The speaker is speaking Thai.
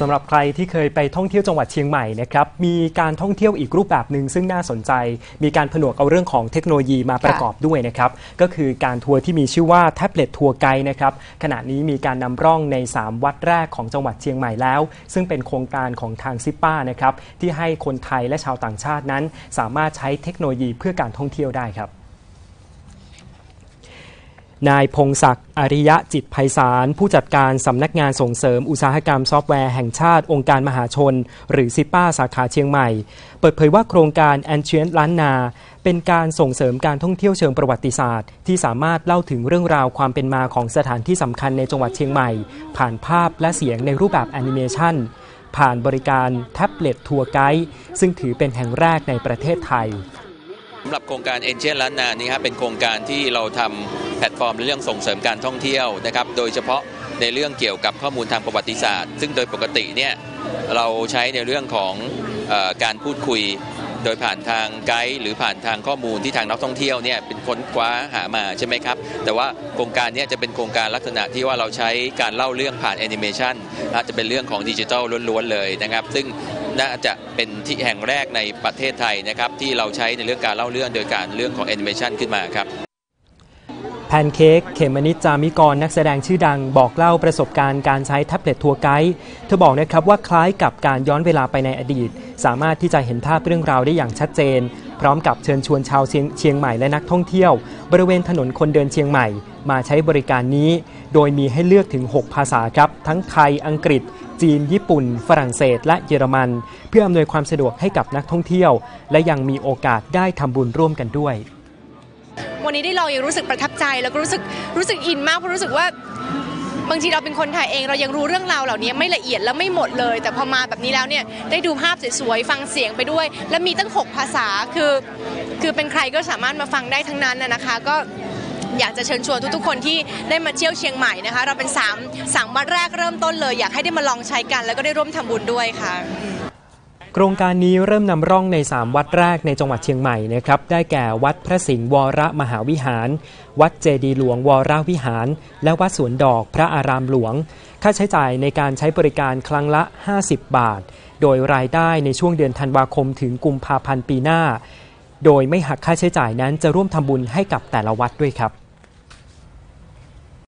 สำหรับใครที่เคยไปท่องเที่ยวจังหวัดเชียงใหม่นะครับมีการท่องเที่ยวอีกรูปแบบหนึ่งซึ่งน่าสนใจ มีการผนวกเอาเรื่องของเทคโนโลยีมาประกอบด้วยนะครับก็คือการทัวร์ที่มีชื่อว่าแท็บเล็ตทัวร์ไกด์นะครับขณะนี้มีการนำร่องใน 3 วัดแรกของจังหวัดเชียงใหม่แล้ว ซึ่งเป็นโครงการของทางซิป้านะครับที่ให้คนไทยและชาวต่างชาตินั้น สามารถใช้เทคโนโลยีเพื่อการท่องเที่ยวได้ครับ นายพงศักดิ์อริยะจิตไพศาล ผู้จัดการสำนักงานส่งเสริมอุตสาหกรรมซอฟต์แวร์แห่งชาติองค์การมหาชน หรือซิป้าสาขาเชียงใหม่ เปิดเผยว่าโครงการแอนเชียนล้านนา เป็นการส่งเสริมการท่องเที่ยวเชิงประวัติศาสตร์ ที่สามารถเล่าถึงเรื่องราวความเป็นมาของสถานที่สำคัญในจังหวัดเชียงใหม่ ผ่านภาพและเสียงในรูปแบบแอนิเมชันผ่านบริการแท็บเล็ตทัวร์ไกด์ซึ่งถือเป็นแห่งแรกในประเทศไทย สำหรับโครงการเอเจนล้านนานี่ครับเป็นโครงการที่เราทำแพลตฟอร์มในเรื่องส่งเสริมการท่องเที่ยวนะครับ โดยเฉพาะในเรื่องเกี่ยวกับข้อมูลทางประวัติศาสตร์ ซึ่งโดยปกติเนี่ยเราใช้ในเรื่องของอการพูดคุย โดยผ่านทางไกด์หรือผ่านทางข้อมูลที่ทางนักท่องเที่ยวเนี่ยเป็นค้นคว้าหามาใช่ไหมครับ แต่ว่าโครงการนี้จะเป็นโครงการลักษณะที่ว่าเราใช้การเล่าเรื่องผ่านแอนิเมชันอาจจะเป็นเรื่องของดิจิทัลล้วนๆเลยนะครับ ซึ่งน่าจะเป็นที่แห่งแรกในประเทศไทยนะครับที่เราใช้ในเรื่องการเล่าเรื่องโดยการเรื่องของแอนิเมชันขึ้นมาครับ แพนเค้กเขมนิดจามิกรนักแสดงชื่อดังบอกเล่าประสบการณ์การใช้แท็บเล็ตทัวร์ไกด์เธอบอกนะครับว่าคล้ายกับการย้อนเวลาไปในอดีต สามารถที่จะเห็นภาพเรื่องราวได้อย่างชัดเจน พร้อมกับเชิญชวนชาวเชียงเชียงใหม่และนักท่องเที่ยว บริเวณถนนคนเดินเชียงใหม่ มาใช้บริการนี้ โดยมีให้เลือกถึง 6 ภาษาครับ ทั้งไทยอังกฤษจีน ญี่ปุ่น ฝรั่งเศส และเยอรมัน เพื่ออำนวยความสะดวกให้กับนักท่องเที่ยว และยังมีโอกาสได้ทำบุญร่วมกันด้วย วันนี้ได้ลองยังรู้สึกประทับใจ แล้วก็รู้สึกรู้สึกอินมากเพราะรู้สึกว่าบางทีเราเป็นคนไทยเองเรายังรู้เรื่องราวเหล่านี้ไม่ละเอียดและไม่หมดเลย แต่พอมาแบบนี้แล้วเนี่ยได้ดูภาพสวยๆฟังเสียงไปด้วย และมีตั้ง 6 ภาษาคือคือเป็นใครก็สามารถมาฟังได้ทั้งนั้นนะคะก็อยากจะเชิญชวนทุกๆ คนที่ได้มาเที่ยวเชียงใหม่นะคะ เราเป็น3 3วัดแรกเริ่มต้นเลย อยากให้ได้มาลองใช้กัน แล้วก็ได้ร่วมทำบุญด้วยค่ะ โครงการนี้เริ่มนำร่องใน 3 วัดแรกในจังหวัดเชียงใหม่นะครับ ได้แก่วัดพระสิงห์วรมหาวิหาร วัดเจดีหลวงวรวิหาร และวัดสวนดอกพระอารามหลวง ค่าใช้จ่ายในการใช้บริการครั้งละ 50 บาท โดยรายได้ในช่วงเดือนธันวาคมถึงกุมภาพันธ์ปีหน้า โดยไม่หักค่าใช้จ่ายนั้นจะร่วมทำบุญให้กับแต่ละวัดด้วยครับ